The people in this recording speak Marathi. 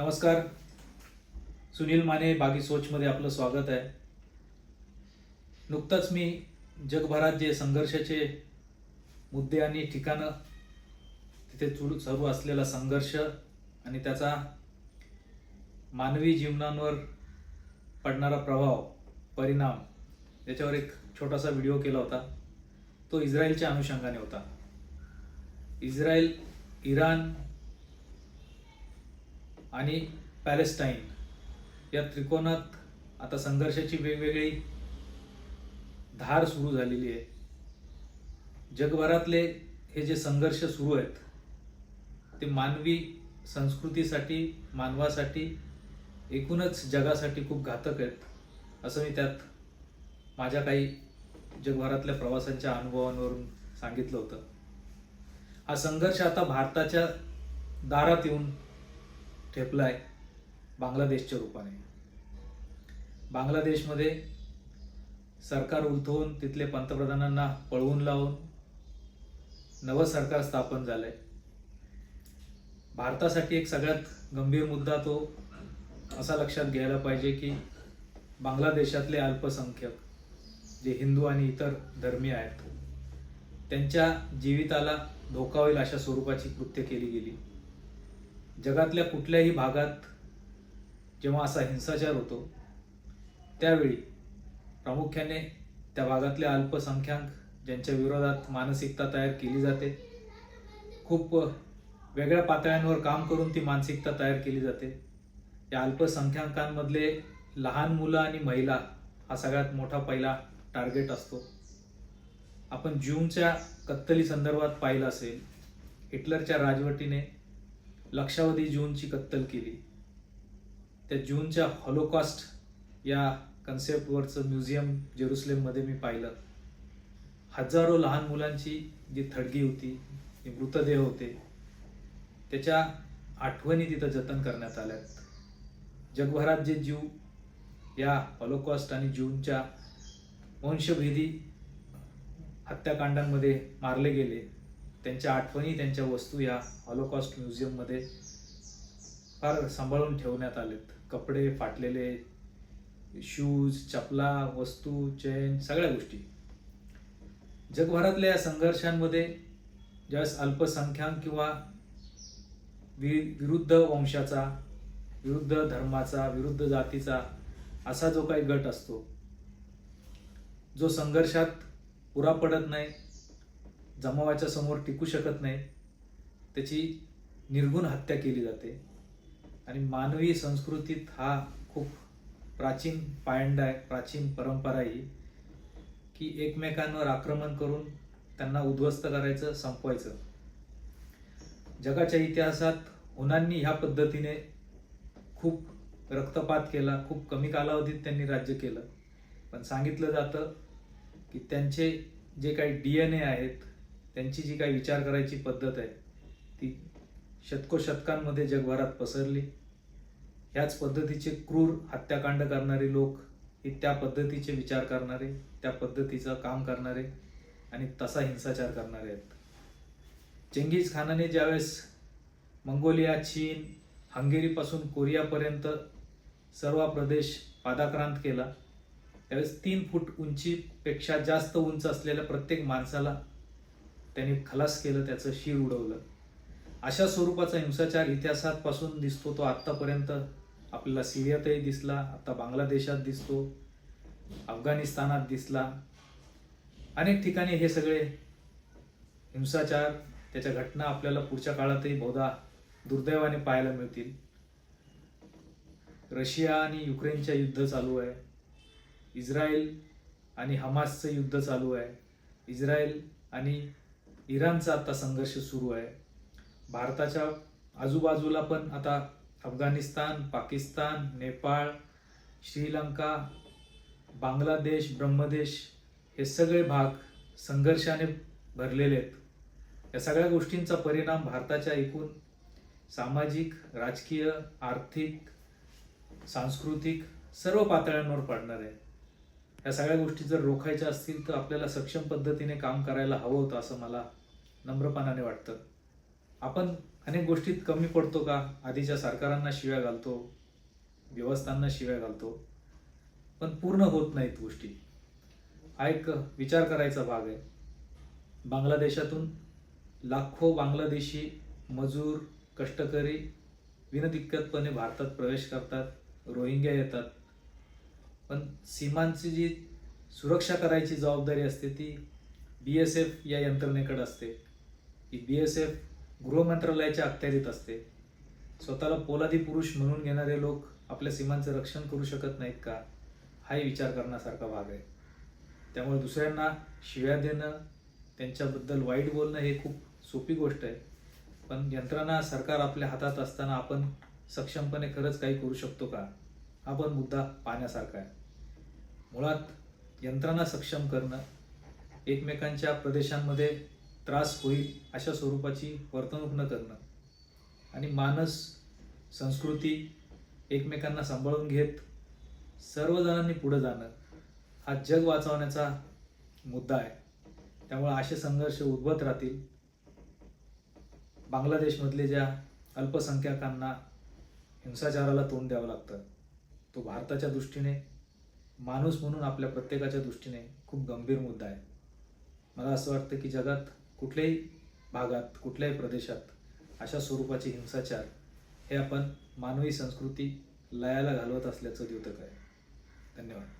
नमस्कार. सुनील माने बागी सोचमध्ये आपलं स्वागत आहे. नुकतंच मी जगभरात जे संघर्षाचे मुद्दे आणि ठिकाणं तिथे चुड सुरू असलेला संघर्ष आणि त्याचा मानवी जीवनांवर पडणारा प्रभाव परिणाम याच्यावर एक छोटासा व्हिडिओ केला होता. तो इस्रायलच्या अनुषंगाने होता. इस्रायल इराण आणि पॅलेस्टाईन या त्रिकोणात आता संघर्षाची वेगवेगळी धार सुरू झालेली आहे. जगभरातले हे जे संघर्ष सुरू आहेत ते मानवी संस्कृतीसाठी मानवासाठी एकूणच जगासाठी खूप घातक आहेत असं मी त्यात माझ्या काही जगभरातल्या प्रवासांच्या अनुभवांवरून सांगितलं होतं. हा संघर्ष आता भारताच्या दारात येऊन ठेपलाय बांगलादेशच्या रूपाने. बांगलादेशमध्ये सरकार उलथवून तिथले पंतप्रधानांना पळवून लावून नवं सरकार स्थापन झालंय. भारतासाठी एक सगळ्यात गंभीर मुद्दा तो असा लक्षात घ्यायला पाहिजे की बांगलादेशातले अल्पसंख्यक जे हिंदू आणि इतर धर्मीय आहेत त्यांच्या जीविताला धोका होईल अशा स्वरूपाची कृत्य केली गेली. जगातल्या कुठल्याही भागात जेव्हा असा हिंसाचार होतो त्यावेळी प्रामुख्याने त्या भागातले अल्पसंख्याक ज्यांच्या विरोधात मानसिकता तयार केली जाते खूप वेगळ्या पातळ्यांवर काम करून ती मानसिकता तयार केली जाते. या अल्पसंख्याकांमधले लहान मुलं आणि महिला हा सगळ्यात मोठा पहिला टार्गेट असतो. आपण जूनच्या कत्तली संदर्भात पाहिलं असेल हिटलरच्या राजवटीने लक्षावधी जूनची कत्तल केली. त्या जूनच्या हॉलोकॉस्ट या कन्सेप्टवरचं म्युझियम जेरुसलेममध्ये मी पाहिलं. हजारो लहान मुलांची जी थडगी होती जे मृतदेह होते त्याच्या आठवणी तिथं जतन करण्यात आल्यात. जगभरात जे जीव या हॉलोकॉस्ट आणि जूनच्या वंशभेदी हत्याकांडांमध्ये मारले गेले त्यांच्या आठवणी त्यांच्या वस्तू या हॉलोकॉस्ट म्युझियममध्ये फार सांभाळून ठेवण्यात आलेत. कपडे फाटलेले शूज चपला वस्तू चैन सगळ्या गोष्टी. जगभरातल्या या संघर्षांमध्ये ज्यावेळेस अल्पसंख्याक किंवा वि विरुद्ध वंशाचा विरुद्ध धर्माचा विरुद्ध जातीचा असा जो काही गट असतो जो संघर्षात पुरा पडत नाही जमावाच्या समोर टिकू शकत नाही. त्याची निर्गुण हत्या केली जाते. आणि मानवी संस्कृतीत हा खूप प्राचीन पायंडा आहे प्राचीन परंपरा आहे ही की एकमेकांवर आक्रमण करून त्यांना उद्ध्वस्त करायचं संपवायचं. जगाच्या इतिहासात हुनांनी ह्या पद्धतीने खूप रक्तपात केला खूप कमी कालावधीत त्यांनी राज्य केलं. पण सांगितलं जातं की त्यांचे जे काही डी एन ए आहेत त्यांची जी काही विचार करायची पद्धत आहे ती शतकोशतकांमध्ये जगभरात पसरली. ह्याच पद्धतीचे क्रूर हत्याकांड करणारे लोक हे त्या पद्धतीचे विचार करणारे त्या पद्धतीचं काम करणारे आणि तसा हिंसाचार करणारे आहेत. चेंगीज खानाने ज्यावेळेस मंगोलिया चीन हंगेरीपासून कोरियापर्यंत सर्व प्रदेश पादाक्रांत केला त्यावेळेस तीन फूट उंचीपेक्षा जास्त उंच असलेल्या प्रत्येक माणसाला त्याने खलास केलं त्याचं शिर उडवलं. अशा स्वरूपाचा हिंसाचार इतिहासात पासून दिसतो तो आत्तापर्यंत. आपल्याला सिरियातही दिसला आता बांगलादेशात दिसतो अफगाणिस्तानात दिसला. अनेक ठिकाणी हे सगळे हिंसाचार त्याच्या घटना आपल्याला पुढच्या काळातही बहुधा दुर्दैवाने पाहायला मिळतील. रशिया आणि युक्रेनच्या युद्ध चालू आहे. इस्रायल आणि हमासचं युद्ध चालू आहे. इस्रायल आणि इराणचा आता संघर्ष सुरू आहे. भारताच्या आजूबाजूला पण आता अफगाणिस्तान पाकिस्तान नेपाळ श्रीलंका बांगलादेश ब्रह्मदेश हे सगळे भाग संघर्षाने भरलेले आहेत. या सगळ्या गोष्टींचा परिणाम भारताच्या एकूण सामाजिक राजकीय आर्थिक सांस्कृतिक सर्व पातळ्यांवर पडणार आहे. या सगळ्या गोष्टी जर रोखायच्या असतील तर आपल्याला सक्षम पद्धतीने काम करायला हवं होतं असं मला नम्रपणाने वाटतं. आपण अनेक गोष्टीत कमी पडतो का? आधीच्या सरकारांना शिव्या घालतो व्यवस्थांना शिव्या घालतो पण पूर्ण होत नाहीत गोष्टी. हा एक विचार करायचा भाग आहे. बांगलादेशातून लाखो बांगलादेशी मजूर कष्टकरी विनदिक्कतपणे भारतात प्रवेश करतात रोहिंग्या येतात. पण सीमांची जी सुरक्षा करायची जबाबदारी असते ती बी एस एफ या यंत्रणेकडे असते. ही बी एस एफ गृहमंत्रालयाच्या अखत्यारीत असते. स्वतःला पोलादी पुरुष म्हणून घेणारे लोक आपल्या सीमांचं रक्षण करू शकत नाहीत का? हाही विचार करण्यासारखा भाग आहे. त्यामुळे दुसऱ्यांना शिव्या देणं त्यांच्याबद्दल वाईट बोलणं हे खूप सोपी गोष्ट आहे. पण यंत्रणा सरकार आपल्या हातात असताना आपण सक्षमपणे खरंच काही करू शकतो का? हा पण मुद्दा पाहण्यासारखा आहे. मुळात यंत्रणा सक्षम करणं एकमेकांच्या प्रदेशांमध्ये त्रास होईल अशा स्वरूपाची वर्तणूक न करणं. आणि मानस संस्कृती एकमेकांना सांभाळून घेत सर्वजणांनी पुढे जाणं हा जग वाचवण्याचा मुद्दा आहे. त्यामुळे असे संघर्ष उद्भवत राहतील. बांगलादेशमधले ज्या अल्पसंख्याकांना हिंसाचाराला तोंड द्यावं लागतं तो भारताच्या दृष्टीने माणूस म्हणून आपल्या प्रत्येकाच्या दृष्टीने खूप गंभीर मुद्दा आहे. मला असं वाटतं की जगात कुठल्याही भागात कुठल्याही प्रदेशात अशा स्वरूपाचे हिंसाचार हे आपण मानवी संस्कृती लयाला घालवत असल्याचं द्योतक आहे. धन्यवाद.